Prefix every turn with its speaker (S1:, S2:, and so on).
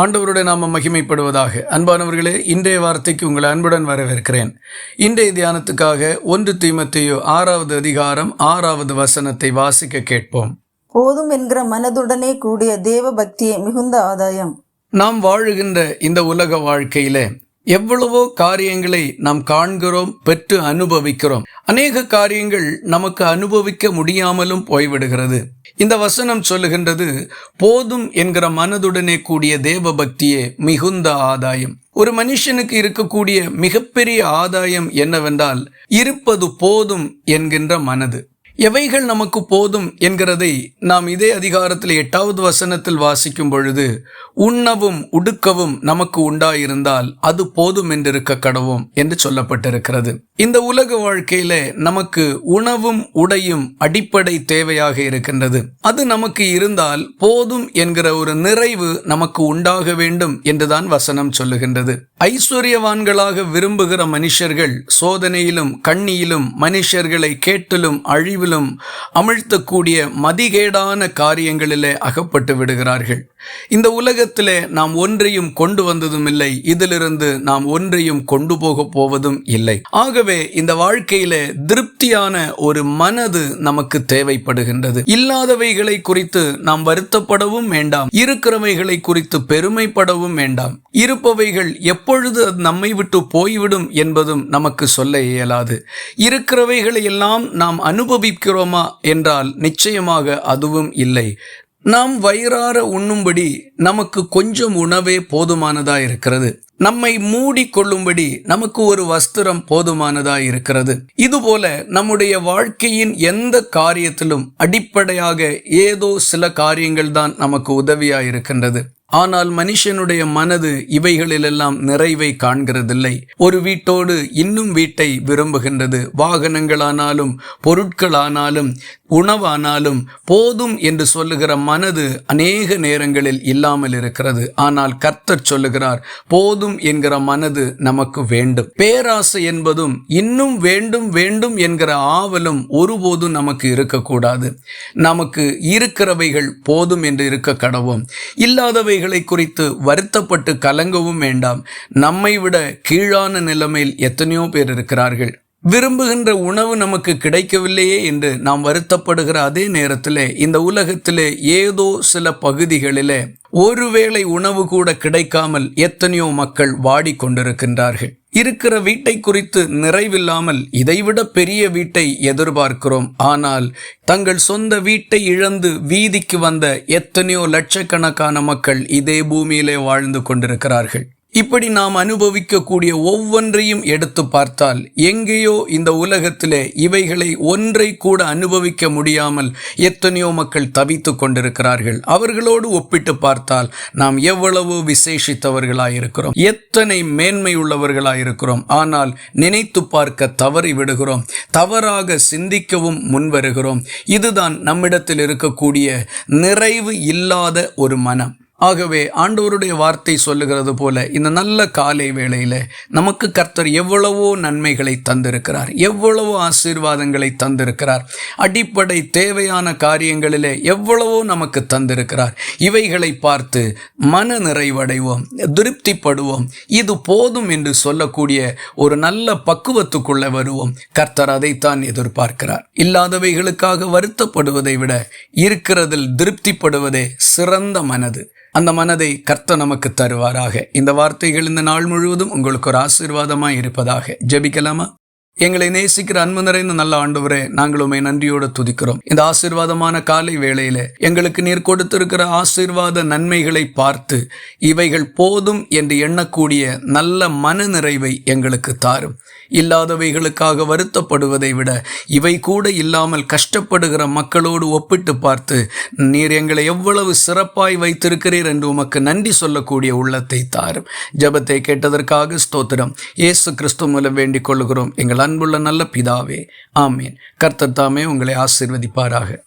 S1: ஆண்டவருடைய நாம மகிமைப்படுவதாக. அன்பானவர்களே இன்றைய வார்த்தைக்கு உங்களை அன்புடன் வரவேற்கிறேன். இன்றைய தியானத்துக்காக ஒன்று தீமத்தையோ ஆறாவது அதிகாரம் ஆறாவது வசனத்தை வாசிக்க கேட்போம்.
S2: போதும் என்கிற மனதுடனே கூடிய தேவ பக்தியே மிகுந்த ஆதாயம்.
S1: நாம் வாழுகின்ற இந்த உலக வாழ்க்கையில எவ்வளவோ காரியங்களை நாம் காண்கிறோம் பெற்று அனுபவிக்கிறோம். அநேக காரியங்கள் நமக்கு அனுபவிக்க முடியாமலும் போய்விடுகிறது. இந்த வசனம் சொல்லுகின்றது போதும் என்கிற மனதுடனே கூடிய தேவ பக்தியே மிகுந்த ஆதாயம். ஒரு மனுஷனுக்கு இருக்கக்கூடிய மிகப்பெரிய ஆதாயம் என்னவென்றால் இருப்பது போதும் என்கின்ற மனது. எவைகள் நமக்கு போதும் என்கிறதை நாம் இதே அதிகாரத்தில் எட்டாவது வசனத்தில் வாசிக்கும் பொழுது உண்ணவும் உடுக்கவும் நமக்கு உண்டாயிருந்தால் அது போதும் என்றிருக்க கடவும் என்று சொல்லப்பட்டிருக்கிறது. இந்த உலக வாழ்க்கையில நமக்கு உணவும் உடையும் அடிப்படை தேவையாக இருக்கின்றது. அது நமக்கு இருந்தால் போதும் என்கிற ஒரு நிறைவு நமக்கு உண்டாக வேண்டும் என்றுதான் வசனம் சொல்லுகின்றது. ஐஸ்வர்யவான்களாக விரும்புகிற மனுஷர்கள் சோதனையிலும் கண்ணியிலும் மனுஷர்களை கேட்டலும் அழிவிலும் அமிழ்த்தக்கூடிய மதிகேடான காரியங்களிலே அகப்பட்டு விடுகிறார்கள். இந்த உலகத்திலே நாம் ஒன்றையும் கொண்டு வந்ததும் இல்லை இதிலிருந்து நாம் ஒன்றையும் கொண்டு போக போவதும் இல்லை. ஆகவே இந்த வாழ்க்கையிலே திருப்தியான ஒரு மனது நமக்கு தேவைப்படுகின்றது. இல்லாதவைகளை குறித்து நாம் வருத்தப்படவும் வேண்டாம் இருக்கிறவைகளை குறித்து பெருமைப்படவும் வேண்டாம். இருப்பவைகள் எப்பொழுது அது நம்மை விட்டு போய்விடும் என்பதும் நமக்கு சொல்ல இயலாது. இருக்கிறவைகளை எல்லாம் நாம் அனுபவிக்கிறோமா என்றால் நிச்சயமாக அதுவும் இல்லை. நாம் வயிறார உண்ணும்படி நமக்கு கொஞ்சம் உணவே போதுமானதா இருக்கிறது. நம்மை மூடி கொள்ளும்படி நமக்கு ஒரு வஸ்திரம் போதுமானதா இருக்கிறது. இதுபோல நம்முடைய வாழ்க்கையின் எந்த காரியத்திலும் அடிப்படையாக ஏதோ சில காரியங்கள் தான் நமக்கு உதவியா இருக்கின்றது. ஆனால் மனுஷனுடைய மனது இவைகளிலெல்லாம் நிறைவை காண்கிறதில்லை. ஒரு வீட்டோடு இன்னும் வீட்டை விரும்புகின்றது. வாகனங்களானாலும் பொருட்களானாலும் உணவானாலும் போதும் என்று சொல்லுகிற மனது அநேக நேரங்களில் இல்லாமல் இருக்கிறது. ஆனால் கர்த்தர் சொல்லுகிறார் போதும் என்கிற மனது நமக்கு வேண்டும். பேராசை என்பதும் இன்னும் வேண்டும் வேண்டும் என்கிற ஆவலும் ஒருபோதும் நமக்கு இருக்கக்கூடாது. நமக்கு இருக்கிறவைகள் போதும் என்று இருக்க கடவும் இல்லாதவை இல்லாதவைகளை குறித்து வருத்தப்பட்டு கலங்கவும் வேண்டாம். நம்மை விட கீழான நிலைமையில் எத்தனையோ பேர் இருக்கிறார்கள். விரும்புகின்ற உணவு நமக்கு கிடைக்கவில்லையே என்று நாம் வருத்தப்படுகிற அதே நேரத்தில் இந்த உலகத்திலே ஏதோ சில பகுதிகளிலே ஒருவேளை உணவு கூட கிடைக்காமல் எத்தனையோ மக்கள் வாடிக்கொண்டிருக்கின்றார்கள். இருக்கிற வீட்டை குறித்து நிறைவில்லாமல் இதைவிட பெரிய வீட்டை எதிர்பார்க்கிறோம். ஆனால் தங்கள் சொந்த வீட்டை இழந்து வீதிக்கு வந்த எத்தனையோ லட்சக்கணக்கான மக்கள் இதே பூமியிலே வாழ்ந்து கொண்டிருக்கிறார்கள். இப்படி நாம் அனுபவிக்கக்கூடிய ஒவ்வொன்றையும் எடுத்து பார்த்தால் எங்கேயோ இந்த உலகத்திலே இவைகளை ஒன்றை கூட அனுபவிக்க முடியாமல் எத்தனையோ மக்கள் தவித்து கொண்டிருக்கிறார்கள். அவர்களோடு ஒப்பிட்டு பார்த்தால் நாம் எவ்வளவு விசேஷித்தவர்களாயிருக்கிறோம். எத்தனை மேன்மை உள்ளவர்களாயிருக்கிறோம். ஆனால் நினைத்து பார்க்க தவறி விடுகிறோம். தவறாக சிந்திக்கவும் முன்வருகிறோம். இதுதான் நம்மிடத்தில் இருக்கக்கூடிய நிறைவு இல்லாத ஒரு மனம். ஆகவே ஆண்டவருடைய வார்த்தை சொல்லுகிறது போல இந்த நல்ல காலை வேளையில் நமக்கு கர்த்தர் எவ்வளவோ நன்மைகளை தந்திருக்கிறார். எவ்வளவோ ஆசீர்வாதங்களை தந்திருக்கிறார். அடிப்படை தேவையான காரியங்களில் எவ்வளவோ நமக்கு தந்திருக்கிறார். இவைகளை பார்த்து மன நிறைவடைவோம் திருப்திப்படுவோம். இது போதும் என்று சொல்லக்கூடிய ஒரு நல்ல பக்குவத்துக்குள்ளே வருவோம். கர்த்தர் அதைத்தான் எதிர்பார்க்கிறார். இல்லாதவைகளுக்காக வருத்தப்படுவதை விட இருக்கிறதில் திருப்திப்படுவதே சிறந்த மனது. அந்த மனதை கர்த்த நமக்கு தருவாராக. இந்த வார்த்தைகள் இந்த நாள் முழுவதும் உங்களுக்கு ஒரு ஆசீர்வாதமாய் இருப்பதாக. ஜபிக்கலாமா? எங்களை நேசிக்கிற அன்பு நிறைந்த நல்ல ஆண்டவரே நாங்கள் உண்மை நன்றியோடு துதிக்கிறோம். இந்த ஆசீர்வாதமான காலை வேளையில எங்களுக்கு நீர் கொடுத்திருக்கிற ஆசீர்வாத நன்மைகளை பார்த்து இவைகள் போதும் என்று எண்ணக்கூடிய நல்ல மன நிறைவை எங்களுக்கு தாரும். இல்லாதவைகளுக்காக வருத்தப்படுவதை விட இவை கூட இல்லாமல் கஷ்டப்படுகிற மக்களோடு ஒப்பிட்டு பார்த்து நீர் எங்களை எவ்வளவு சிறப்பாய் வைத்திருக்கிறீர் என்று உமக்கு நன்றி சொல்லக்கூடிய உள்ளத்தை தாரும். ஜபத்தை கேட்டதற்காக ஸ்தோத்திரம். இயேசு கிறிஸ்து மூலம் வேண்டிக் கொள்கிறோம் எங்கள் அன்புள்ள நல்ல பிதாவே ஆமீன். கர்த்தர் தாமே உங்களை ஆசீர்வதிப்பாராக.